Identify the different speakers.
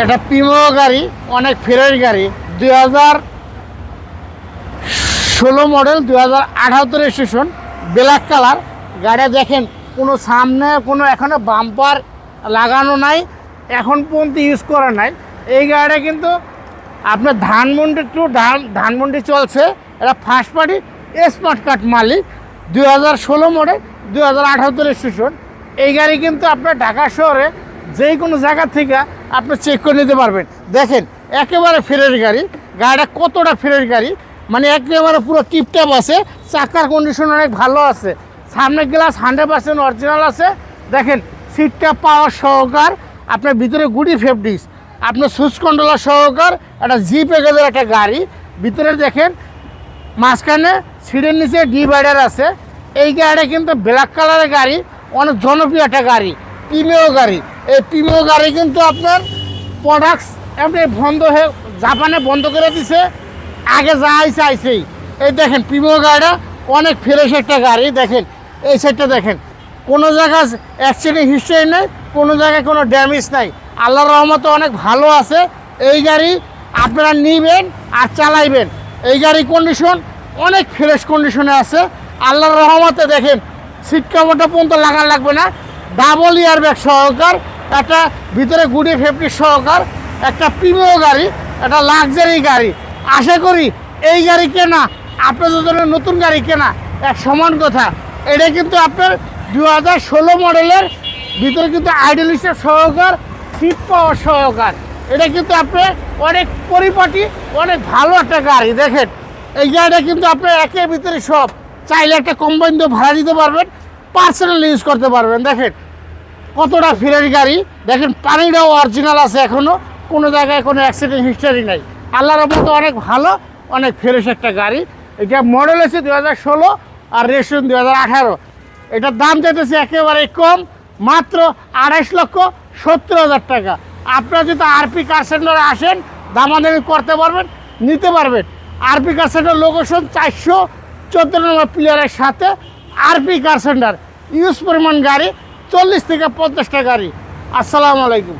Speaker 1: এটা পিমো গাড়ি, অনেক ফ্রেশ গাড়ি। দুই হাজার ষোলো মডেল দুই হাজার আঠাত্তর স্টেশন ব্ল্যাক কালার গাড়ি দেখেন, কোনো সামনে, কোনো এখনও বাম্পার লাগানো নাই, এখন পর্যন্ত ইউজ করা নাই। এই গাড়িটা কিন্তু আপনার ধানমন্ডি টু ধান, ধানমন্ডি চলছে। এটা ফার্স্ট পার্টি স্মার্ট কার্ড মালিক। দুই হাজার ষোলো মডেল দুই হাজার আঠাত্তর স্টেশন এই গাড়ি কিন্তু আপনার ঢাকা শহরে যে কোনো জায়গা থেকে আপনি চেক করে নিতে পারবেন। দেখেন, একেবারে ফ্রেশ গাড়ি। গাড়িটা কতটা ফ্রেশ গাড়ি? মানে একেবারে পুরো টিপটাপ আছে। চাকার কন্ডিশন অনেক ভালো আছে। সামনের গ্লাস হান্ড্রেড পার্সেন্ট অরিজিনাল আছে। দেখেন সিটটা পাওয়ার সহকার। আপনার ভিতরে গুডি ফেব্রিক্স আপনার সুইচ কন্ট্রোলার সহকার। একটা জি প্যাকেজের একটা গাড়ি। ভিতরে দেখেন, মাঝখানে সিটের নিচে ডিভাইডার আছে। এই গাড়িটা কিন্তু ব্ল্যাক কালারের গাড়ি। অনেক জনপ্রিয় একটা গাড়ি। পিমেও গাড়ি। এই পিমেও গাড়ি কিন্তু আপনার প্রোডাক্টস আপনি বন্ধ হয়ে জাপানে বন্ধ করে দিছে। আগে যা আইছে আইছেই এই দেখেন, পিমেও গাড়িটা অনেক ফ্রেশ একটা গাড়ি, দেখেন। এই সাইডটা দেখেন। কোনো জায়গায় অ্যাক্সিডেন্ট হিস্ট্রি নেই, কোনো জায়গায় কোনো ড্যামেজ নাই। আল্লাহর রহমতে অনেক ভালো আছে। এই গাড়ি আপনারা নিবেন আর চালাইবেন। এই গাড়ি কন্ডিশন অনেক ফ্রেশ কন্ডিশনে আছে। আল্লাহর রহমতে দেখেন সিট কাভারটা পর্যন্ত লাগা লাগবে না। ডাবল ইয়ার ব্যাগ সহকার, একটা ভিতরে গুডি ফেফটি সহকার, একটা প্রিমিয় গাড়ি, একটা লাক্সারি গাড়ি। আশা করি এই গাড়ি কেনা, আপনাদের জন্য নতুন গাড়ি কেনা, এক সমান কথা। এটা কিন্তু আপনার দু হাজার ষোলো মডেলের, ভিতরে কিন্তু আইডেলিস্টের সহকার সিট পাওয়ার সহকার। এটা কিন্তু আপনি অনেক পরিপাটি, অনেক ভালো একটা গাড়ি, দেখেন। এই গাড়িটা কিন্তু আপনি একের ভিতরে সব। চাইলে একটা কম্বাইন দিয়ে ভাড়া দিতে পারবেন পার্সোনাল ইউজ করতে পারবেন। দেখেন, কতটা ফ্রেশ গাড়ি। দেখেন, পানিটাও অরিজিনাল আছে এখনও কোনো জায়গায় কোনো অ্যাক্সিডেন্ট হিস্টোরি নাই। আল্লাহর মতো অনেক ভালো, অনেক ফ্রেশ একটা গাড়ি। এটা মডেল আছে দু হাজার ষোলো আর রেশন দু হাজার আঠারো। এটার দাম যেতেছে একেবারে কম, মাত্র আড়াইশ লক্ষ সত্তর হাজার টাকা। আপনারা যদি আরপি কার সেন্টারে আসেন, দামাদামি করতে পারবেন, নিতে পারবেন। আরপি কার সেন্টার লোকেশন চারশো চোদ্দ নম্বর প্লেয়ারের সাথে আরপি কার সেন্টার ইউজ পরিমাণ গাড়ি চল্লিশ থেকে পঞ্চাশটা গাড়ি। আসসালামু আলাইকুম।